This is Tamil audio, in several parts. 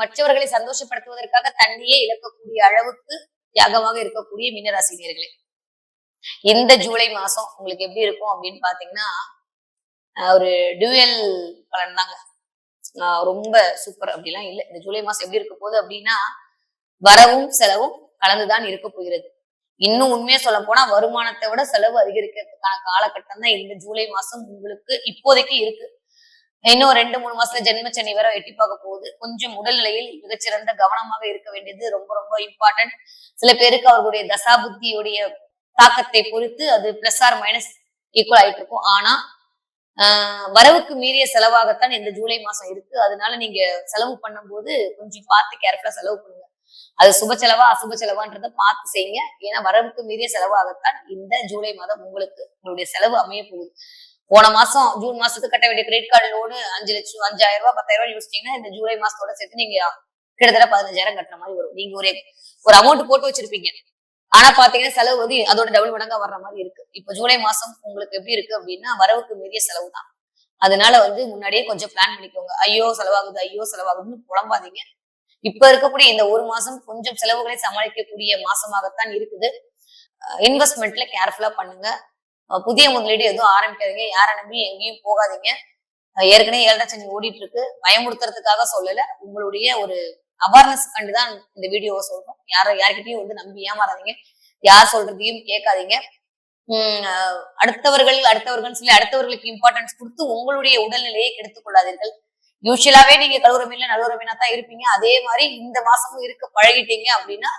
மற்றவர்களை சந்தோஷப்படுத்துவதற்காக தன்னையே இழக்கக்கூடிய அளவுக்கு தியாகமாக இருக்கக்கூடிய மீனராசினியர்களே. இந்த ஜூலை மாசம் உங்களுக்கு எப்படி இருக்கும் அப்படின்னு பாத்தீங்கன்னா ஆஹ் ஒரு டியூயல் பலன் தாங்க. ரொம்ப சூப்பர் அப்படிலாம் இல்லை. இந்த ஜூலை மாசம் எப்படி இருக்க போகுது அப்படின்னா வரவும் செலவும் கலந்துதான் இருக்க போகிறது. இன்னும் உண்மையா சொல்ல போனா வருமானத்தை விட செலவு அதிகரிக்கிறதுக்கான காலகட்டம் தான் இந்த ஜூலை மாசம் உங்களுக்கு இப்போதைக்கு இருக்கு. இன்னும் ரெண்டு மூணு மாசத்துல ஜென்மச்சனி வர எட்டி பார்க்க போகுது. கொஞ்சம் உடல்நிலையில் மிகச்சிறந்த கவனமாக இருக்க வேண்டியது ரொம்ப ரொம்ப இம்பார்ட்டன்ட் சில பேருக்கு அவர்களுடைய தசா புத்தியுடைய தாக்கத்தை பொறுத்து அது பிளஸ் ஆர் மைனஸ் ஈக்குவல் ஆயிட்டு இருக்கும். ஆனா ஆஹ் வரவுக்கு மீறிய செலவாகத்தான் இந்த ஜூலை மாசம் இருக்கு. அதனால நீங்க செலவு பண்ணும்போது கொஞ்சம் பார்த்து கேர்ஃபுல்லா செலவு பண்ணுங்க. அது சுப செலவா அசுப செலவான்றத பார்த்து செய்யுங்க. ஏன்னா வரவுக்கு மீறிய செலவாகத்தான் இந்த ஜூலை மாதம் உங்களுக்கு உங்களுடைய செலவு அமைய போகுது. போன மாசம் ஜூன் மாசத்துக்கு கட்ட வேண்டிய கிரெடிட் கார்டு லோனு அஞ்சு லட்சம் அஞ்சாயிரம் ரூபாய் பத்தாயிரம் ரூபாய் யோசிச்சீங்கன்னா இந்த ஜூலை மாசத்தோட சேர்த்து நீங்க கிட்டத்தட்ட பதினஞ்சாயிரம் கட்டுற மாதிரி வரும். நீங்க ஒரு ஒரு அமௌண்ட் போட்டு வச்சிருப்பீங்க. ஆனா பாத்தீங்கன்னா செலவு வந்து அதோட டபுள் மடங்கா வர்ற மாதிரி இருக்கு. இப்ப ஜூலை மாசம் உங்களுக்கு எப்படி இருக்கு அப்படின்னா வரவுக்கு மீறிய செலவு தான். அதனால வந்து முன்னாடியே கொஞ்சம் பிளான் பண்ணிக்கோங்க. ஐயோ செலவாகுது ஐயோ செலவாகுதுன்னு புலம்பாதீங்க. இப்ப இருக்கக்கூடிய இந்த ஒரு மாசம் கொஞ்சம் செலவுகளை சமாளிக்கக்கூடிய மாசமாகத்தான் இருக்குது. இன்வெஸ்ட்மெண்ட்ல கேர்ஃபுல்லா பண்ணுங்க. புதிய முதலீடு எதுவும் ஆரம்பிக்காதீங்க. யாரை நம்பி எங்கேயும் போகாதீங்க. ஏற்கனவே ஏழரை சனி ஓடிட்டு இருக்கு பயமுறுத்துறதுக்காக சொல்லல. உங்களுடைய ஒரு அவேர்னஸ் கண்டுதான் இந்த வீடியோவை சொல்றோம். யார யார்கிட்டயும் வந்து நம்பி ஏமாறாதீங்க. யார் சொல்றதையும் கேட்காதீங்க. உம் அடுத்தவர்கள் அடுத்தவர்கள் சொல்லி அடுத்தவர்களுக்கு இம்பார்ட்டன்ஸ் கொடுத்து உங்களுடைய உடல்நிலையை கெடுத்துக் கொள்ளாதீர்கள். யூஸ்வலாவே நீங்க கழுவுறமையில நழுவுறமைனா தான் இருப்பீங்க. அதே மாதிரி இந்த மாசமும் இருக்க பழகிட்டீங்க அப்படின்னா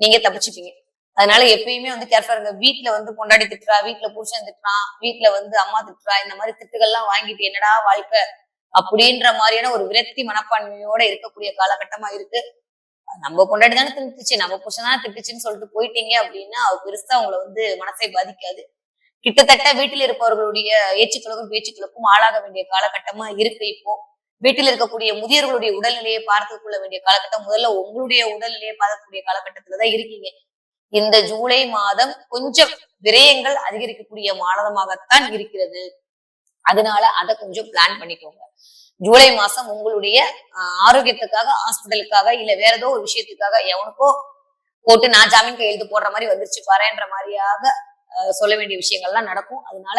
நீங்க தப்பிச்சுப்பீங்க அதனால எப்பயுமே வந்து கேர்ஃபுல்லா இருங்க வீட்டுல வந்து கொண்டாடி திட்டுறா வீட்டுல புருஷன் திட்டுறான் வீட்டுல வந்து அம்மா திட்டுறா இந்த மாதிரி திட்டுகள்லாம் வாங்கிட்டு என்னடா வாழ்க்கை அப்படின்ற மாதிரியான ஒரு விரக்தி மனப்பான்மையோட இருக்கக்கூடிய காலகட்டமா இருக்கு. நம்ம கொண்டாடி தானே திட்டுச்சு நம்ம புருஷன் தானே திட்டுச்சுன்னு சொல்லிட்டு போயிட்டீங்க அப்படின்னா அவ பெருசா அவங்கள வந்து மனசை பாதிக்காது. கிட்டத்தட்ட வீட்டில் இருப்பவர்களுடைய ஏச்சுக்களுக்கும் பேச்சுக்களுக்கும் ஆளாக வேண்டிய காலகட்டமா இருக்கு இப்போ. வீட்டில் இருக்கக்கூடிய முதியவர்களுடைய உடல்நிலையை பார்த்து கொள்ள வேண்டிய காலகட்டம் முதல்ல உங்களுடைய உடல்நிலையை பார்க்கக்கூடிய காலகட்டத்துலதான் இருக்கீங்க. இந்த ஜூலை மாதம் கொஞ்சம் விரயங்கள் அதிகரிக்கக்கூடிய மாதமாகத்தான் இருக்கிறது. அதனால அதை கொஞ்சம் பிளான் பண்ணிக்கோங்க. ஜூலை மாசம் உங்களுடைய ஆரோக்கியத்துக்காக ஹாஸ்பிட்டலுக்காக இல்ல வேற ஏதோ ஒரு விஷயத்துக்காக எவனுக்கோ போட்டு நான் ஜாமீன் கையெழுத்து போடுற மாதிரி வந்துருச்சு பாருன்ற மாதிரியாக ஆஹ், சொல்ல வேண்டிய விஷயங்கள்லாம் நடக்கும். அதனால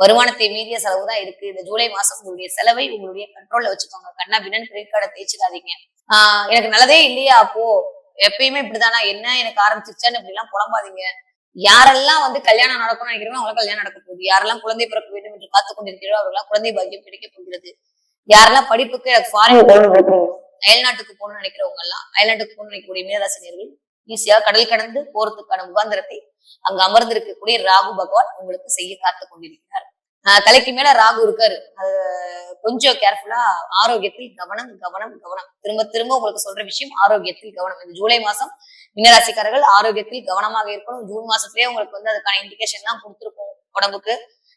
வருமானத்தை மீறிய செலவு தான் இருக்கு. இந்த ஜூலை மாசம் உங்களுடைய செலவை உங்களுடைய கண்ட்ரோல்ல வச்சுக்கோங்க. கண்ணா பின்னன் கிரெடிட் கார்டை தேய்ச்சிக்காதீங்க ஆஹ் எனக்கு நல்லதே இல்லையா அப்போ? எப்பயுமே இப்படிதானா? என்ன எனக்கு ஆரம்பிச்சிருச்சான்னு இப்படி எல்லாம் புலம்பாதீங்க. யாரெல்லாம் வந்து கல்யாணம் நடக்கணும்னு நினைக்கிறோம் அவங்களுக்கு கல்யாணம் நடக்க போகுது. யாரெல்லாம் குழந்தை பிறக்க வேண்டும் என்று காத்து கொண்டிருக்கிறோம் அவர்களாம் குழந்தை பாக்கியம் கிடைக்க போகிறது. யாரெல்லாம் படிப்புக்கு ஃபாரின் போகணும் அயல்நாட்டுக்கு போகணும்னு நினைக்கிறவங்க எல்லாம் அயல்நாட்டுக்கு போகணும்னு நினைக்கக்கூடிய மீனராசினியர்கள் ஈஸியா கடல் கடந்து போறதுக்கான முகாந்திரத்தை அங்க அமர்ந்திருக்கக்கூடிய ராகு பகவான் உங்களுக்கு செய்ய காத்து கொண்டிருக்கிறார். தலைக்கு மேல ராகு இருக்காரு. அது கொஞ்சம் கேர்ஃபுல்லா ஆரோக்கியத்தில் கவனம் கவனம் கவனம். திரும்ப திரும்ப உங்களுக்கு சொல்ற விஷயம் ஆரோக்கியத்தில் கவனம். இந்த ஜூலை மாசம் மீனராசிக்காரர்கள் ஆரோக்கியத்தில் கவனமாக இருக்கணும். ஜூன் மாசத்துலயே உங்களுக்கு வந்து அதுக்கான இண்டிகேஷன் எல்லாம் கொடுத்துருக்கோம் உடம்புக்கு.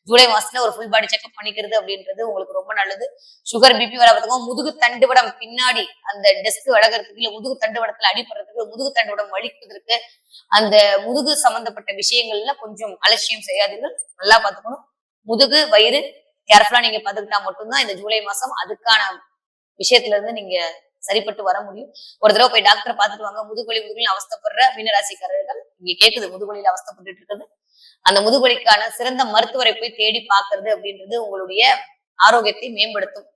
ஜூலை மாசத்துல ஒரு ஃபுல் பாடி செக்அப் பண்ணிக்கிறது அப்படின்றது உங்களுக்கு ரொம்ப நல்லது. சுகர் பிபி வரதுக்கும் முதுகு தண்டுவடம் பின்னாடி அந்த டெஸ்க் விலகிறதுக்கு இல்ல முதுகு தண்டுவடத்துல அடிபடுறதுக்கு முதுகு தண்டுவடம் வலிப்பதற்கு அந்த முதுகு சம்பந்தப்பட்ட விஷயங்கள்ல கொஞ்சம் அலட்சியம் செய்யாதீர்கள். நல்லா பாத்துக்கணும் முதுகு வயிறு கேர்ஃபுல்லா நீங்க பாத்துக்கிட்டா மட்டும்தான் இந்த ஜூலை மாசம் அதுக்கான விஷயத்துல இருந்து நீங்க சரிப்பட்டு வர முடியும். ஒரு தடவை போய் டாக்டர் பாத்துட்டு வாங்க. முதுகுவலி முதுகுலில் அவஸ்தைப்படுற மீனராசிக்காரர்கள் இங்க கேக்குது முதுகுவலியில அவஸ்தைப்பட்டுட்டு இருக்குது அந்த முதுகுவலிக்கான சிறந்த மருத்துவரை போய் தேடி பாக்குறது அப்படின்றது உங்களுடைய ஆரோக்கியத்தை மேம்படுத்தும்.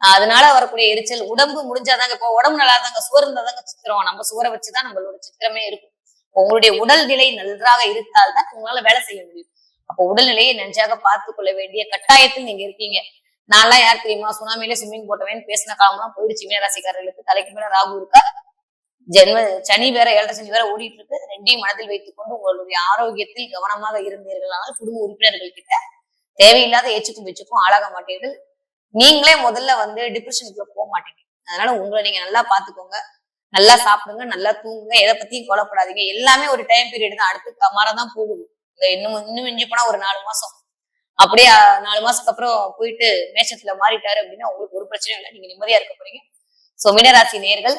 அதனால வரக்கூடிய எரிச்சல் உடம்பு முடிஞ்சாதாங்க இப்போ உடம்பு நல்லா இருந்தாங்க சுவர் இருந்தாதாங்க சித்திரம் நம்ம சுவரை வச்சுதான் நம்மளோட சித்திரமே இருக்கும். உங்களுடைய உடல்நிலை நன்றாக இருந்தால் தான் உங்களால வேலை செய்ய முடியும். அப்போ உடல்நிலையை நன்றாக பார்த்து கொள்ள வேண்டிய கட்டாயத்தில் நீங்க இருக்கீங்க. நான்லாம் யார் தெரியுமா? சுனாமியில ஸ்விம்மிங் போட்டவேன்னு பேசின காலம்லாம் போயிடுச்சு. மீனராசிக்காரர்களுக்கு தலைக்கு மேல ராகு இருக்கா? ஜென்ம சனி வேற ஏழரை சனி வேற ஓடிட்டு இருக்கு ரெண்டையும் மனதில் வைத்துக் கொண்டு உங்களுடைய ஆரோக்கியத்தில் கவனமாக இருந்தீர்களானால் குடும்ப உறுப்பினர்கள் கிட்ட தேவையில்லாத ஏச்சுக்கும் வச்சுக்கும் ஆளாக மாட்டீர்கள். நீங்களே முதல்ல வந்து டிப்ரெஷனுக்குள்ள போக மாட்டீங்க. அதனால உங்களை நீங்க நல்லா பாத்துக்கோங்க நல்லா சாப்பிடுங்க நல்லா தூங்குங்க. எதை பத்தியும் கொலப்படாதீங்க எல்லாமே ஒரு டைம் பீரியட் தான். அடுத்து கமாரதான் போகுது. இந்த இன்னும் இன்னும் மிஞ்சி போனா ஒரு நாலு மாசம். அப்படியே நாலு மாசத்துக்கு அப்புறம் போயிட்டு மேஷத்துல மாறிட்டாரு அப்படின்னா உங்களுக்கு ஒரு பிரச்சனையும் இல்லை. நீங்க நிம்மதியா இருக்க போறீங்க. சோ மீனராசி நேர்கள்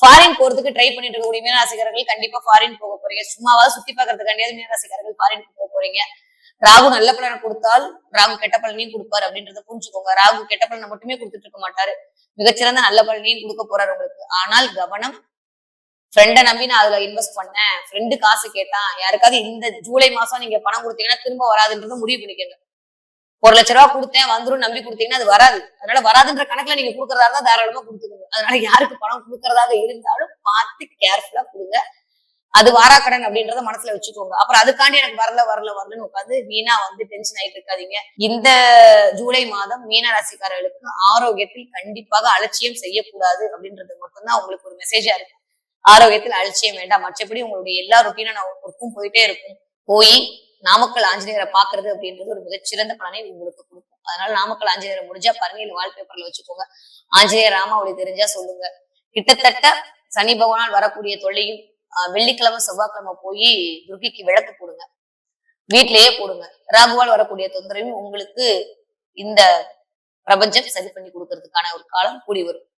ஃபாரின் போறதுக்கு ட்ரை பண்ணிட்டு இருக்கக்கூடிய மீனராசிக்காரர்கள் கண்டிப்பா ஃபாரின் போக போறீங்க. சும்மாவாவது சுத்தி பாக்குறதுக்காண்டியாவது மீனராசிக்காரர்கள் ஃபாரின் போக போறீங்க. ராகு நல்ல பலனை கொடுத்தால் ராகு கெட்ட பலனையும் கொடுப்பாரு அப்படின்றத புரிஞ்சுக்கோங்க. ராகு கெட்ட பலனை மட்டுமே கொடுத்துட்டு இருக்க மாட்டாரு. மிகச்சிறந்த நல்ல பலனையும் கொடுக்க போறாரு உங்களுக்கு. ஆனால் கவனம் ஃப்ரெண்டை நம்பி நான் அதுல இன்வெஸ்ட் பண்ணேன். ஃப்ரெண்டு காசு கேட்டான் யாருக்காவது இந்த ஜூலை மாசம் நீங்க பணம் கொடுத்தீங்கன்னா திரும்ப வராதுன்றத முடிவு பண்ணிக்கோங்க. ஒரு லட்ச ரூபா கொடுத்தேன் வந்துரும் நம்பி கொடுத்தீங்கன்னா அது வராது. அதனால வராதுன்ற கணக்குல நீங்க கொடுக்கறதா இருந்தா தாராளமா கொடுத்துக்கோங்க. அதனால யாருக்கு பணம் கொடுக்கறதாக இருந்தாலும் பார்த்து கேர்ஃபுல்லா கொடுங்க. அது வாராக்கடன் அப்படின்றத மனசுல வச்சுக்கோங்க. அப்புறம் அதுக்காண்டி எனக்கு வரல வரல வரலன்னு உட்காந்து வீணா வந்து டென்ஷன் ஆயிட்டு இருக்காதீங்க. இந்த ஜூலை மாதம் மீன ராசிக்காரர்களுக்கு ஆரோக்கியத்தில் கண்டிப்பாக அலட்சியம் செய்யக்கூடாது அப்படின்றது மட்டும்தான் உங்களுக்கு ஒரு மெசேஜா இருக்கு. ஆரோக்கியத்தில் அலட்சியம் வேண்டாம். மற்றபடி உங்களுடைய எல்லா ருட்டீனும் ஒர்க்கும் போயிட்டே இருக்கும். போய் நாமக்கல் ஆஞ்சநேயரை பாக்குறது அப்படின்றது ஒரு மிகச்சிறந்த பலனை உங்களுக்கு கொடுக்கும். அதனால நாமக்கல் ஆஞ்சநேயரை முடிஞ்சா பாருங்க இல்ல வால்பேப்பர்ல வச்சுக்கோங்க. ஆஞ்சநேயர் ராமாவளி தெரிஞ்சா சொல்லுங்க. கிட்டத்தட்ட சனி பகவானால் வரக்கூடிய தொல்லையும் ஆஹ் வெள்ளிக்கிழமை செவ்வாய்க்கிழமை போய் துர்கிக்கு விளக்கு போடுங்க. வீட்டிலேயே போடுங்க. ராகுவால் வரக்கூடிய தொந்தரவையும் உங்களுக்கு இந்த பிரபஞ்சம் சரி பண்ணி கொடுக்கறதுக்கான ஒரு காலம் கூடி வரும்.